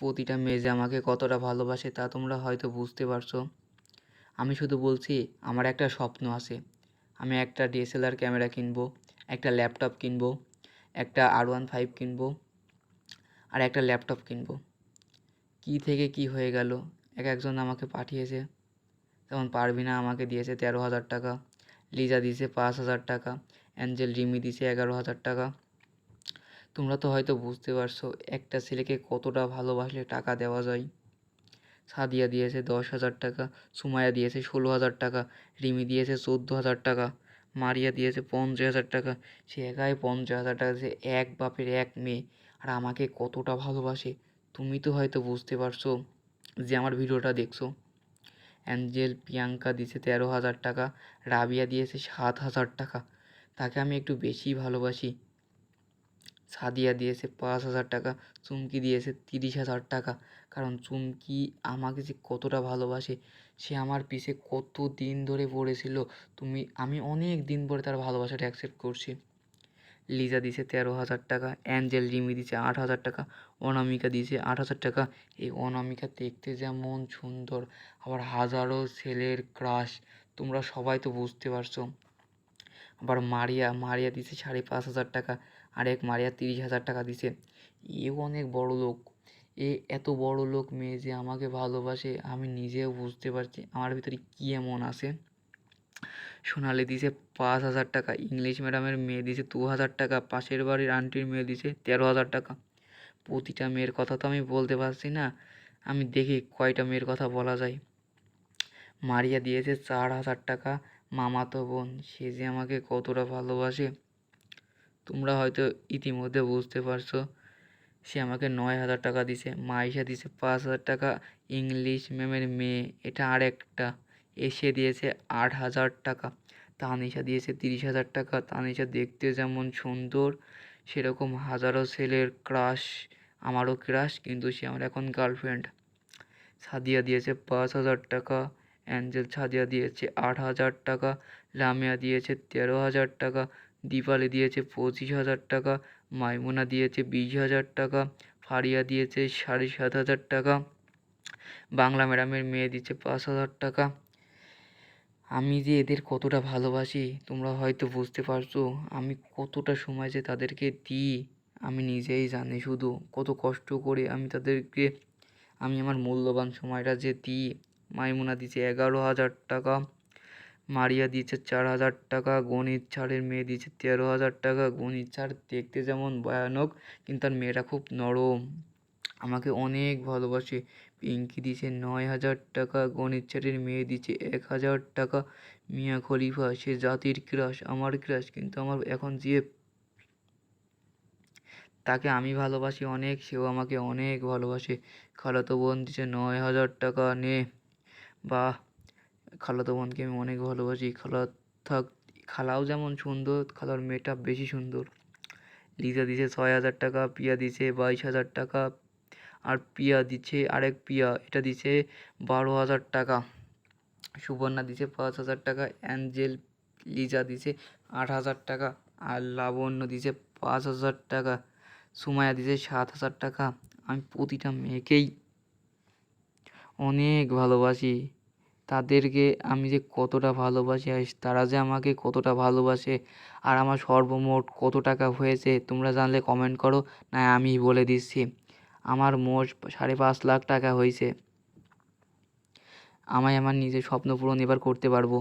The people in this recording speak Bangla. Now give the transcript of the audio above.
প্রতিটা মেয়ে যে আমাকে কতটা ভালোবাসে তা তোমরা হয়তো বুঝতে পারছ। আমি শুধু বলছি, আমার একটা স্বপ্ন আছে। আমি একটা ডিএসএলআর ক্যামেরা কিনবো, একটা ল্যাপটপ কিনবো, একটা আর ওয়ান ফাইভ কিনবো, আর একটা ল্যাপটপ কিনবো। কী থেকে কী হয়ে গেল? এক একজন আমাকে পাঠিয়েছে। যেমন পারভিনা আমাকে দিয়েছে তেরো হাজার টাকা। লিজা দিয়েছে পাঁচ হাজার টাকা। অ্যাঞ্জেল রিমি দিয়েছে এগারো হাজার টাকা। তোমরা তো হয়তো বুঝতে পারছ, একটা ছেলেকে কতটা ভালোবাসলে টাকা দেওয়া যায়। সাদিয়া দিয়েছে দশ হাজার টাকা সুমায়া দিয়েছে ষোলো হাজার টাকা, রিমি দিয়েছে চোদ্দ হাজার টাকা, মারিয়া দিয়েছে পঞ্চাশ হাজার টাকা। সে একাই পঞ্চাশ হাজার টাকা দিয়েছে, এক বাপের এক মেয়ে। আর আমাকে কতটা ভালোবাসে, তুমি তো হয়তো বুঝতে পারছ যে আমার ভিডিওটা দেখছ। অ্যাঞ্জেল প্রিয়াঙ্কা দিয়েছে তেরো হাজার টাকা, রাবিয়া দিয়েছে সাত হাজার টাকা। তাকে আমি একটু বেশিই ভালোবাসি। সাদিয়া দিয়েছে পাঁচ হাজার টাকা, চুমকি দিয়েছে তিরিশ হাজার টাকা। কারণ চুমকি আমাকে যে কতটা ভালোবাসে, সে আমার পিছে কত দিন ধরে পড়েছিল। তুমি, আমি অনেক দিন পরে তার ভালোবাসাটা অ্যাকসেপ্ট করছি। লিজা দিছে তেরো হাজার টাকা, অ্যাঞ্জেল রিমি দিছে আট হাজার টাকা, অনামিকা দিয়েছে আট হাজার টাকা। এই অনামিকা দেখতে যেমন সুন্দর, আবার হাজারো ছেলের ক্রাশ তোমরা সবাই তো বুঝতে পারছ। আবার মারিয়া মারিয়া দিছে সাড়ে পাঁচ হাজার টাকা, আর এক মারিয়া তিরিশ হাজার টাকা দিছে। এও অনেক বড় লোক। এ এত বড় লোক মেয়ে যে আমাকে ভালোবাসে, আমি নিজেও বুঝতে পারছি আমার ভিতরে কী এমন আছে। সোনালি দিছে পাঁচ হাজার টাকা, ইংলিশ ম্যাডামের মেয়ে দিছে দু হাজার টাকা, পাশের বাড়ির আন্টির মেয়ে দিছে তেরো হাজার টাকা। প্রতিটা মেয়ের কথা তো আমি বলতে পারছি না, আমি দেখি কয়টা মেয়ের কথা বলা যায়। মারিয়া দিয়েছে চার হাজার টাকা মামাতো বোন, সে যে আমাকে কতটা ভালোবাসে, তোমরা হয়তো ইতিমধ্যে বুঝতে পারছ। সে আমাকে নয় হাজার টাকা দিছে মাইশা দিছে পাঁচ হাজার টাকা। ইংলিশ ম্যামের মেয়ে, এটা আর একটা এসে দিয়েছে আট হাজার টাকা। তানিশা দিয়েছে তিরিশ হাজার টাকা। তানিশা দেখতে যেমন সুন্দর, সেরকম হাজারো ছেলের ক্রাশ, আমারও ক্রাশ, কিন্তু সে আমার এখন গার্লফ্রেন্ড সাদিয়া দিয়েছে পাঁচ হাজার টাকা। অ্যাঞ্জেল সাদিয়া দিয়েছে আট হাজার টাকা লামিয়া দিয়েছে তেরো হাজার টাকা, দীপালি দিয়েছে পঁচিশ হাজার টাকা, মাইমুনা দিয়েছে বিশ হাজার টাকা, ফারিয়া দিয়েছে সাড়ে সাত হাজার টাকা, বাংলা ম্যাডামের মেয়ে দিচ্ছে পাঁচ হাজার টাকা। আমি যে এদের কতটা ভালোবাসি, তোমরা হয়তো বুঝতে পারছ, আমি কতটা সময় যে তাদেরকে দিই, আমি নিজেই জানি শুধু, কত কষ্ট করে আমি তাদেরকে, আমি আমার মূল্যবান সময়টা যে দিই। মাইমুনা দিচ্ছে এগারো হাজার টাকা, মারিয়া দিচ্ছে চার হাজার টাকা, গণিত ছাড়ের মেয়ে দিচ্ছে তেরো হাজার টাকা। গণিত ছাড় দেখতে যেমন ভয়ানক, কিন্তু তার মেয়েটা খুব নরম। আমাকে অনেক ভালোবাসে। পিঙ্কি দিছে নয় হাজার টাকা, গণিত ছাড়ের মেয়ে দিচ্ছে এক হাজার টাকা। মিয়া খলিফা, সে জাতির ক্রাশ, আমার ক্রাশ, কিন্তু আমার এখন যে তাকে আমি ভালোবাসি অনেক, সেও আমাকে অনেক ভালোবাসে। খালাতো বোন দিচ্ছে নয় হাজার টাকা, নে। বাহ খালাতো বোনকে আমি অনেক ভালোবাসি। খালা থাক, খালাও যেমন সুন্দর, খালার মেয়েটা বেশি সুন্দর। লিজা দিছে ছয় হাজার টাকা, পিয়া দিছে বাইশ হাজার টাকা, আর পিয়া দিচ্ছে আরেক পিয়া, এটা দিছে বারো হাজার টাকা। সুবর্ণা দিছে পাঁচ হাজার টাকা, অ্যাঞ্জেল লিজা দিছে আট হাজার টাকা, আর লাবণ্য দিছে পাঁচ হাজার টাকা সুমায়া দিছে সাত হাজার টাকা। আমি প্রতিটা মেয়েকেই অনেক ভালোবাসি। তাদেরকে আমি যে কতটা ভালোবাসি আর তারা যে আমাকে কতটা ভালোবাসে আর আমার সর্বমোট কত টাকা হয়েছে তোমরা জানলে কমেন্ট করো না আমি বলে দিচ্ছি। আমার মোট সাড়ে পাঁচ লাখ টাকা হয়েছে। আমায় আমার নিজের স্বপ্ন পূরণ এবার করতে পারব।